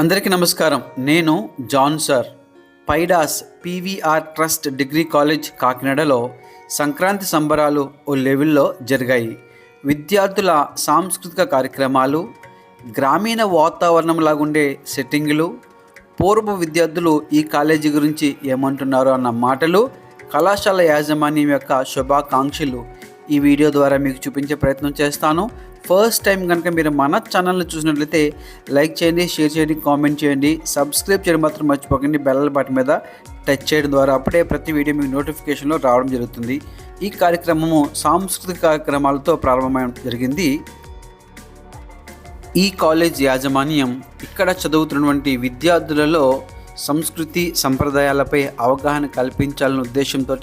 అందరికీ నమస్కారం. నేను John sir. Pydah's PVR trust degree college కాకినాడలో సంక్రాంతి సంబరాలు ఓ లెవెల్లో జరిగాయి. విద్యార్థుల సాంస్కృతిక కార్యక్రమాలు గ్రామీణ వాతావరణం ఉండే సెట్టింగులు పూర్వ విద్యార్థులు ఈ కాలేజీ గురించి ఏమంటున్నారు అన్న మాటలు కళాశాల యాజమాన్యం యొక్క శుభాకాంక్షలు ఈ వీడియో ద్వారా మీకు చూపించే ప్రయత్నం చేస్తాను. ఫస్ట్ టైం కనుక మీరు మన ఛానల్ని చూసినట్లయితే లైక్ చేయండి షేర్ చేయండి కామెంట్ చేయండి సబ్స్క్రైబ్ చేయడం మాత్రం మర్చిపోకండి. బెల్ బటన్ మీద టచ్ చేయడం ద్వారా అప్పుడే ప్రతి వీడియో మీకు నోటిఫికేషన్లో రావడం జరుగుతుంది. ఈ కార్యక్రమము సాంస్కృతిక కార్యక్రమాలతో ప్రారంభమవడం జరిగింది. ఈ కాలేజ్ యాజమాన్యం ఇక్కడ చదువుతున్నటువంటి విద్యార్థులలో సంస్కృతి సంప్రదాయాలపై అవగాహన కల్పించాలనే ఉద్దేశంతో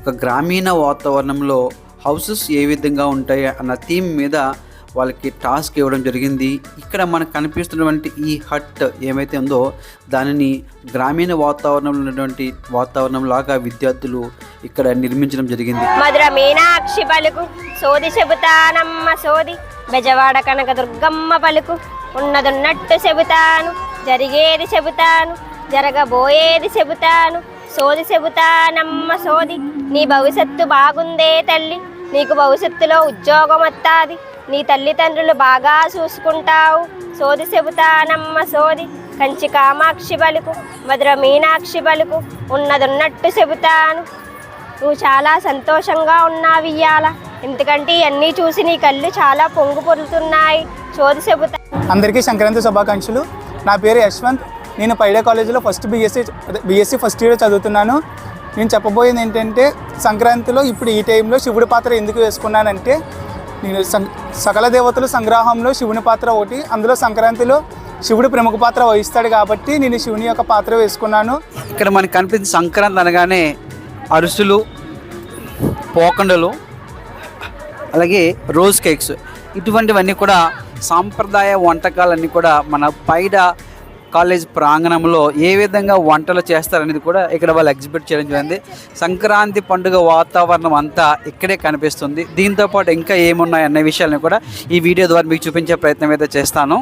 ఒక గ్రామీణ వాతావరణంలో హౌసెస్ ఏ విధంగా ఉంటాయి అన్న థీమ్ మీద వాళ్ళకి టాస్క్ ఇవ్వడం జరిగింది. ఇక్కడ మనకు కనిపిస్తున్నటువంటి ఈ హట్ ఏమైతే ఉందో దానిని గ్రామీణ వాతావరణంలో ఉన్నటువంటి వాతావరణం లాగా విద్యార్థులు ఇక్కడ నిర్మించడం జరిగింది. మధుర మీనాక్షి పలుకు సోది చెబుతానమ్మ సోది బెజవాడ కనక దుర్గమ్మ పలుకు ఉన్నదున్నట్టు చెబుతాను జరిగేది చెబుతాను జరగబోయేది చెబుతాను సోది చెబుతానమ్మ సోది నీ భవిష్యత్తు బాగుందే తల్లి నీకు భవిష్యత్తులో ఉద్యోగం వస్తుంది నీ తల్లిదండ్రులు బాగా చూసుకుంటావు. సోది చెబుతానమ్మ సోది కంచి కామాక్షి బలుకు మధుర మీనాక్షి బలుకు ఉన్నదిన్నట్టు చెబుతాను నువ్వు చాలా సంతోషంగా ఉన్నావు ఇయ్యాల. ఎందుకంటే ఇవన్నీ చూసి నీ కళ్ళు చాలా పొంగు పొరులుతున్నాయి. చోది చెబుతా అందరికీ సంక్రాంతి శుభాకాంక్షలు. నా పేరు యశ్వంత్. నేను పైడే కాలేజీలో first BSc BSc first year చదువుతున్నాను. నేను చెప్పబోయేది ఏంటంటే సంక్రాంతిలో ఇప్పుడు ఈ టైంలో శివుడి పాత్ర ఎందుకు వేసుకున్నానంటే నేను సం- సకల దేవతలు సంగ్రహంలో శివుని పాత్ర ఒకటి అందులో సంక్రాంతిలో శివుడు ప్రముఖ పాత్ర వహిస్తాడు కాబట్టి నేను శివుని యొక్క పాత్ర వేసుకున్నాను. ఇక్కడ మనకి కనిపించిన సంక్రాంతి అనగానే అరుసులు పోకండలు అలాగే రోజ్ కేక్స్. ఇటువంటివన్నీ కూడా సాంప్రదాయ వంటకాలన్నీ కూడా మన పైడ కాలేజ్ ప్రాంగణంలో ఏ విధంగా వంటలు చేస్తారనేది కూడా ఇక్కడ వాళ్ళు ఎగ్జిబిట్ చేయడం జరిగింది. సంక్రాంతి పండుగ వాతావరణం అంతా ఇక్కడే కనిపిస్తుంది. దీంతో పాటు ఇంకా ఏమున్నాయి అనే విషయాలను కూడా ఈ వీడియో ద్వారా మీకు చూపించే ప్రయత్నం అయితే చేస్తాను.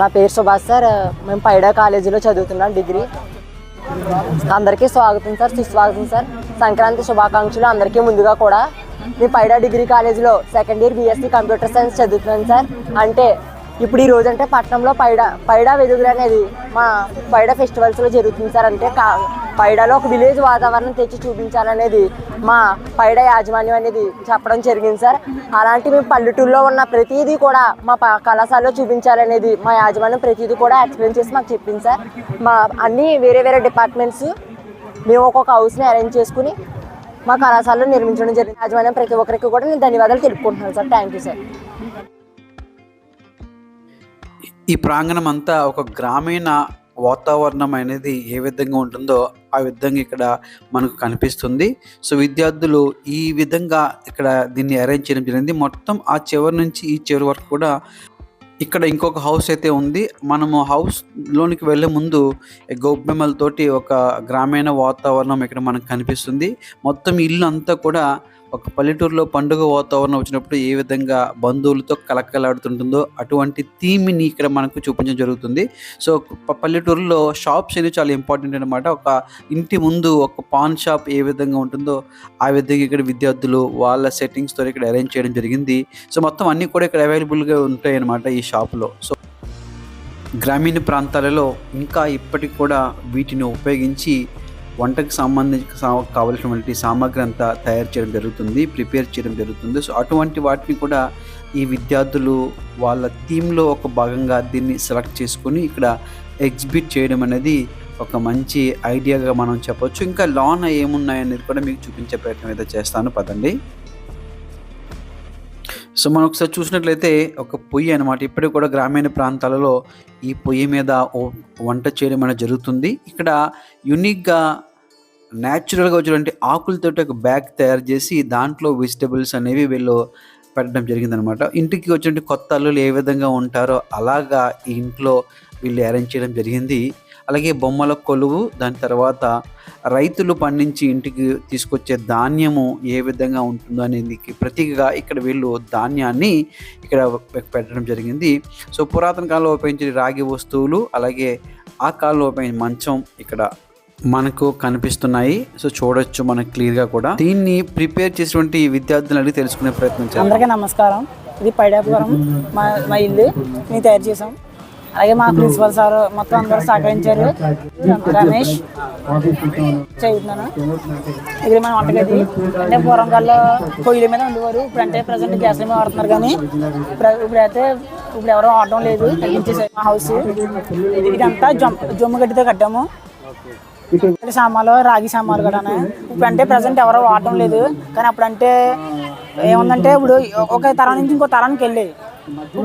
నా పేరు సుభాష్ సార్. మేము పైడా కాలేజీలో చదువుతున్నాం డిగ్రీ. అందరికీ స్వాగతం సార్ సుస్వాగతం సార్. సంక్రాంతి శుభాకాంక్షలు అందరికీ ముందుగా కూడా. మీ పైడా డిగ్రీ కాలేజీలో second year BSc computer science చదువుతున్నాను సార్. అంటే ఇప్పుడు ఈ రోజు అంటే పట్టణంలో పైడా పైడా వెలుగులు అనేది మా పైడా ఫెస్టివల్స్లో జరుగుతుంది సార్. అంటే కా పైడాలో ఒక విలేజ్ వాతావరణం తెచ్చి చూపించాలనేది మా పైడా యాజమాన్యం అనేది చెప్పడం జరిగింది సార్. అలాంటి మేము పల్లెటూరులో ఉన్న ప్రతిదీ కూడా మా ప- కళాశాలలో చూపించాలనేది మా యాజమాన్యం ప్రతిదీ కూడా ఎక్స్ప్లెయిన్ చేసి మాకు చెప్పింది సార్. మా అన్నీ వేరే వేరే డిపార్ట్మెంట్స్ మేము ఒక్కొక్క హౌస్ని అరేంజ్ చేసుకుని మా కళాశాలలో నిర్మించడం జరిగింది. యాజమాన్యం ప్రతి ఒక్కరికి కూడా నేను ధన్యవాదాలు తెలుపుకుంటున్నాను సార్. Thank you sir. ఈ ప్రాంగణం అంతా ఒక గ్రామీణ వాతావరణం అనేది ఏ విధంగా ఉంటుందో ఆ విధంగా ఇక్కడ మనకు కనిపిస్తుంది. సో విద్యార్థులు ఈ విధంగా ఇక్కడ దీన్ని అరేంజ్ చేయడం జరిగింది. మొత్తం ఆ చివరి నుంచి ఈ చివరి వరకు కూడా ఇక్కడ ఇంకొక హౌస్ అయితే ఉంది. మనము హౌస్ లోనికి వెళ్ళే ముందు గౌబెమ్మలతోటి ఒక గ్రామీణ వాతావరణం ఇక్కడ మనకు కనిపిస్తుంది. మొత్తం ఇల్లు అంతా కూడా ఒక పల్లెటూరులో పండుగ వాతావరణం వచ్చినప్పుడు ఏ విధంగా బంధువులతో కలకలాడుతుంటుందో అటువంటి థీమ్ని ఇక్కడ మనకు చూపించడం జరుగుతుంది. సో పల్లెటూరులో షాప్స్ అనేవి చాలా ఇంపార్టెంట్ అనమాట ఒక ఇంటి ముందు ఒక పాన్ షాప్ ఏ విధంగా ఉంటుందో ఆ విధంగా ఇక్కడ విద్యార్థులు వాళ్ళ సెట్టింగ్స్తో ఇక్కడ అరేంజ్ చేయడం జరిగింది. సో మొత్తం అన్నీ కూడా ఇక్కడ అవైలబుల్గా ఉంటాయి ఈ షాప్లో. సో గ్రామీణ ప్రాంతాలలో ఇంకా ఇప్పటికి కూడా వీటిని ఉపయోగించి వంటకు సంబంధించి సా- కావలసినటువంటి సామాగ్రి అంతా తయారు చేయడం జరుగుతుంది ప్రిపేర్ చేయడం జరుగుతుంది. సో అటువంటి వాటిని కూడా ఈ విద్యార్థులు వాళ్ళ థీమ్లో ఒక భాగంగా దీన్ని సెలెక్ట్ చేసుకొని ఇక్కడ ఎగ్జిబిట్ చేయడం అనేది ఒక మంచి ఐడియాగా మనం చెప్పొచ్చు. ఇంకా లోన ఏమున్నాయనేది కూడా మీకు చూపించే ప్రయత్నం అయితే చేస్తాను. పదండి. సో మనం ఒకసారి చూసినట్లయితే ఒక పొయ్యి అనమాట ఇప్పటికి కూడా గ్రామీణ ప్రాంతాలలో ఈ పొయ్యి మీద వంట చేయడం అనేది జరుగుతుంది. ఇక్కడ యునిక్గా న్యాచురల్గా వచ్చినటువంటి ఆకులతో ఒక బ్యాగ్ తయారు చేసి దాంట్లో వెజిటబుల్స్ అనేవి వీళ్ళు పెట్టడం జరిగిందనమాట ఇంటికి వచ్చినటువంటి కొత్త అల్లులు ఏ విధంగా ఉంటారో అలాగా ఈ ఇంట్లో వీళ్ళు అరేంజ్ చేయడం జరిగింది. అలాగే బొమ్మల కొలువు దాని తర్వాత రైతులు పండించి ఇంటికి తీసుకొచ్చే ధాన్యము ఏ విధంగా ఉంటుందో అనేది ప్రతీకగా ఇక్కడ వీళ్ళు ధాన్యాన్ని ఇక్కడ పెట్టడం జరిగింది. సో పురాతన కాలంలో ఉపయోగించిన రాగి వస్తువులు అలాగే ఆ కాలంలో ఉపయోగించిన మంచం ఇక్కడ మనకు కనిపిస్తున్నాయి. సో చూడొచ్చు మనకు క్లియర్గా కూడా. దీన్ని ప్రిపేర్ చేసినటువంటి విద్యార్థులను అడిగి తెలుసుకునే ప్రయత్నం అందరికీ నమస్కారం. ఇది పైడాపురం మా మా ఇల్లు. మేము తయారు చేసాం. అలాగే మా ప్రిన్సిపల్ సార్ మొత్తం అందరూ సహకరించారు. రమేష్ చదువుతున్నాను ఇది మన వంటగది. అంటే పూర్వం కాలంలో పొయ్యిల మీద ఉండేవారు. ఇప్పుడు అంటే ప్రజెంట్ గ్యాస్ మీద వాడుతున్నారు కానీ ఇప్పుడైతే ఇప్పుడు ఎవరో వాడడం లేదు. తగ్గించేసారు మా హౌస్. ఇది- ఇదంతా జమ్ జమ్ము గడ్డితో కట్టాము. ఇత్తడి సామాన్లు రాగి సామాన్లు కూడా ఇప్పుడు అంటే ప్రజెంట్ ఎవరో వాడటం లేదు. కానీ అప్పుడంటే ఏముందంటే ఇప్పుడు ఒక తరం నుంచి ఇంకో తరానికి వెళ్ళేది.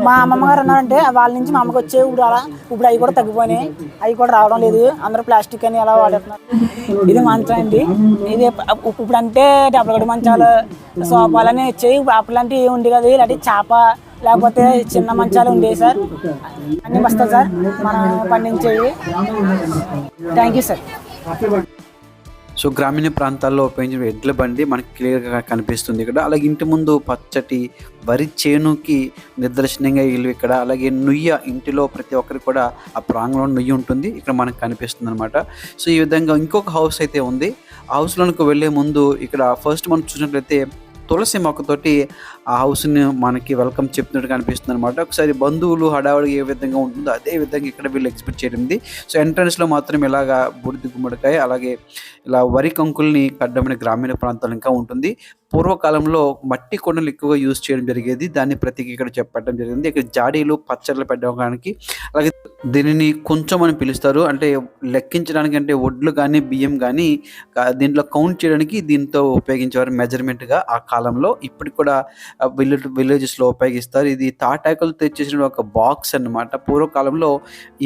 మా అమ్మమ్మ గారు ఉన్నారంటే వాళ్ళ నుంచి మా అమ్మకి వచ్చే ఇప్పుడు అలా ఇప్పుడు అవి కూడా తగ్గిపోయినాయి. అవి కూడా రావడం లేదు. అందరూ ప్లాస్టిక్ అని అలా వాడేస్తున్నారు. ఇది మంచం అండి. ఇది ఇప్పుడు అంటే డబ్బులు మంచాలు సోఫాలని వచ్చాయి అప్పుడంటే ఏమి ఉండే కదా. ఇలాంటి చేప లేకపోతే చిన్న మంచాలు ఉండేవి సార్. అన్నీ వస్తాయి సార్. మనం పండించేవి. Thank you sir. సో గ్రామీణ ప్రాంతాల్లో ఉపయోగించిన ఎడ్ల బండి మనకి క్లియర్గా కనిపిస్తుంది ఇక్కడ. అలాగే ఇంటి ముందు పచ్చటి వరి చేనుకి నిదర్శనంగా ఇల్లు ఇక్కడ. అలాగే నుయ్య ఇంటిలో ప్రతి ఒక్కరికి కూడా ఆ ప్రాంగణంలో నుయ్యి ఉంటుంది. ఇక్కడ మనకు కనిపిస్తుంది అనమాట సో ఈ విధంగా ఇంకొక హౌస్ అయితే ఉంది. ఆ హౌస్లోనికి వెళ్ళే ముందు ఇక్కడ ఫస్ట్ మనం చూసినట్లయితే తులసి మొక్కతోటి ఆ హౌస్ని మనకి వెల్కమ్ చెప్తున్నట్టు కనిపిస్తుంది అనమాట ఒకసారి బంధువులు హడావుడి ఏ విధంగా ఉంటుందో అదే విధంగా ఇక్కడ వీళ్ళు ఎక్స్పెక్ట్ చేయడం సో ఎంట్రన్స్లో మాత్రం ఇలాగా బూడిద గుమ్మడికాయ అలాగే ఇలా వరి కంకుల్ని కడ్డమైన గ్రామీణ ప్రాంతాలు ఇంకా ఉంటుంది. పూర్వకాలంలో మట్టి కొండలు ఎక్కువగా యూజ్ చేయడం జరిగేది. దాన్ని ప్రతికి ఇక్కడ చెప్పడం జరిగింది. ఇక్కడ జాడీలు పచ్చళ్ళు పెట్టడానికి అలాగే దీనిని కొంచెం అని పిలుస్తారు. అంటే లెక్కించడానికి అంటే వడ్లు కానీ బియ్యం కానీ దీంట్లో కౌంట్ చేయడానికి దీంతో ఉపయోగించేవారు మెజర్మెంట్గా ఆ కాలంలో. ఇప్పటికి కూడా విలేజ్ విలేజెస్లో ఉపయోగిస్తారు. ఇది తాటాకులు తెచ్చేసిన ఒక బాక్స్ అన్నమాట. పూర్వకాలంలో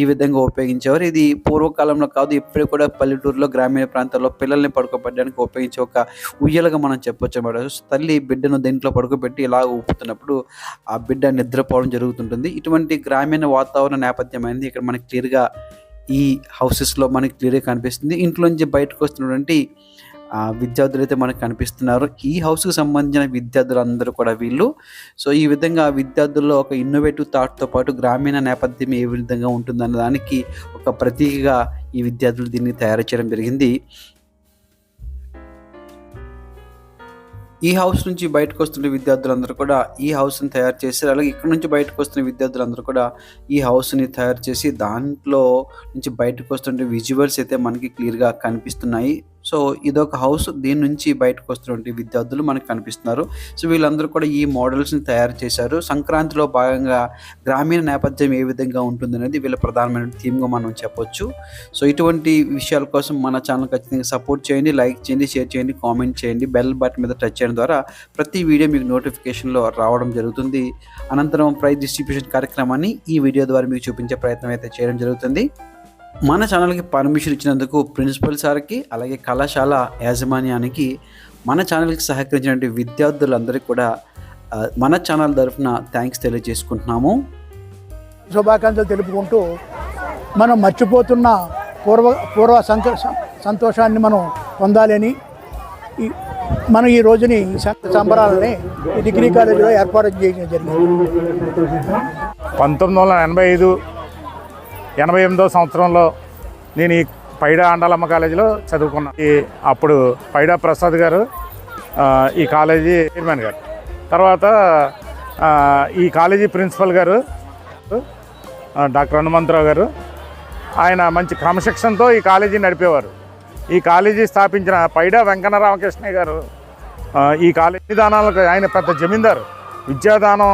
ఈ విధంగా ఉపయోగించేవారు. ఇది పూర్వకాలంలో కాదు ఇప్పుడు కూడా పల్లెటూరులో గ్రామీణ ప్రాంతాల్లో పిల్లల్ని పడుకోబెట్టడానికి ఉపయోగించే ఒక ఉయ్యలుగా మనం చెప్పొచ్చు అనమాట తల్లి బిడ్డను దీంట్లో పడుకోబెట్టి ఇలా ఊపుతున్నప్పుడు ఆ బిడ్డ నిద్రపోవడం జరుగుతుంటుంది. ఇటువంటి గ్రామీణ వాతావరణ నేపథ్యం అనేది ఇక్కడ మనకి క్లియర్గా ఈ హౌసెస్లో మనకి క్లియర్గా కనిపిస్తుంది. ఇంట్లోంచి బయటకు వస్తున్నటువంటి ఆ, విద్యార్థులు అయితే మనకు కనిపిస్తున్నారు. ఈ హౌస్కి సంబంధించిన విద్యార్థులందరూ కూడా వీళ్ళు. సో ఈ విధంగా విద్యార్థుల్లో ఒక ఇన్నోవేటివ్ థాట్తో పాటు గ్రామీణ నేపథ్యం ఏ విధంగా ఉంటుందన్న దానికి ఒక ప్రతీకగా ఈ విద్యార్థులు దీన్ని తయారు చేయడం జరిగింది. ఈ హౌస్ నుంచి బయటకు వస్తున్న విద్యార్థులందరూ కూడా ఈ హౌస్ని తయారు చేశారు. అలాగే ఇక్కడ నుంచి బయటకు వస్తున్న విద్యార్థులందరూ కూడా ఈ హౌస్ని తయారు చేసి దాంట్లో నుంచి బయటకు వస్తుంటే విజువల్స్ అయితే మనకి క్లియర్గా కనిపిస్తున్నాయి. సో ఇదొక హౌస్ దీని నుంచి బయటకు వస్తున్నటువంటి విద్యార్థులు మనకు కనిపిస్తున్నారు. సో వీళ్ళందరూ కూడా ఈ మోడల్స్ని తయారు చేశారు. సంక్రాంతిలో భాగంగా గ్రామీణ నేపథ్యం ఏ విధంగా ఉంటుంది అనేది వీళ్ళ ప్రధానమైన థీమ్గా మనం చెప్పొచ్చు. సో ఇటువంటి విషయాల కోసం మన ఛానల్ ఖచ్చితంగా సపోర్ట్ చేయండి లైక్ చేయండి షేర్ చేయండి కామెంట్ చేయండి బెల్ బటన్ మీద టచ్ చేయడం ద్వారా ప్రతి వీడియో మీకు నోటిఫికేషన్లో రావడం జరుగుతుంది. అనంతరం ప్రైజ్ డిస్ట్రిబ్యూషన్ కార్యక్రమాన్ని ఈ వీడియో ద్వారా మీకు చూపించే ప్రయత్నం అయితే చేయడం జరుగుతుంది. మన ఛానల్కి పర్మిషన్ ఇచ్చినందుకు ప్రిన్సిపల్ సార్కి అలాగే కళాశాల యాజమాన్యానికి మన ఛానల్కి సహకరించినటువంటి విద్యార్థులందరికీ కూడా మన ఛానల్ తరఫున థ్యాంక్స్ తెలియజేసుకుంటున్నాము. శుభాకాంక్షలు తెలుపుకుంటూ మనం మర్చిపోతున్న పూర్వ పూర్వ సంతో సంతోషాన్ని మనం పొందాలని ఈ మనం ఈ రోజుని సంబరాలని ఈ డిగ్రీ కాలేజీలో ఏర్పాటు చేయడం జరిగింది. పంతొమ్మిది వందల ఎనభై ఐదు ఎనభై ఎనిమిదో సంవత్సరంలో నేను ఈ పైడా ఆండాలమ్మ కాలేజీలో చదువుకున్నాను ఈ అప్పుడు పైడా ప్రసాద్ గారు ఈ కాలేజీ చైర్మన్ గారు. తర్వాత ఈ కాలేజీ ప్రిన్సిపల్ గారు డాక్టర్ హనుమంతరావు గారు ఆయన మంచి క్రమశిక్షణతో ఈ కాలేజీ నడిపేవారు. ఈ కాలేజీ స్థాపించిన పైడా వెంకన్న రామకృష్ణయ్య గారు ఈ కాలేజీ దానాలకు ఆయన పెద్ద జమీందారు. విద్యాదానం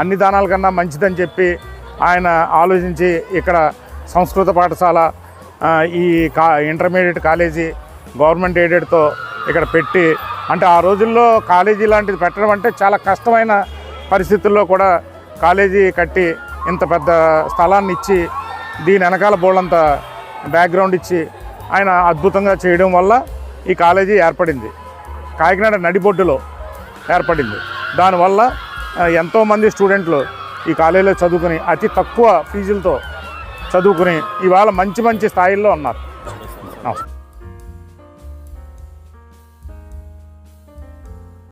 అన్ని దానాల కన్నా మంచిదని చెప్పి ఆయన ఆలోచించి ఇక్కడ సంస్కృత పాఠశాల ఈ కా ఇంటర్మీడియట్ కాలేజీ గవర్నమెంట్ ఎయిడెడ్తో ఇక్కడ పెట్టి అంటే ఆ రోజుల్లో కాలేజీ లాంటిది పెట్టడం అంటే చాలా కష్టమైన పరిస్థితుల్లో కూడా కాలేజీ కట్టి ఇంత పెద్ద స్థలాన్ని ఇచ్చి దీని వెనకాల బోళ్ళంత బ్యాక్గ్రౌండ్ ఇచ్చి ఆయన అద్భుతంగా చేయడం వల్ల ఈ కాలేజీ ఏర్పడింది. కాకినాడ నడిబొడ్డులో ఏర్పడింది. దానివల్ల ఎంతోమంది స్టూడెంట్లు ఈ కాలేజీలో చదువుకుని అతి తక్కువ ఫీజులతో చదువుకుని ఇవాళ మంచి మంచి స్థాయిల్లో ఉన్నారు. నమస్తే.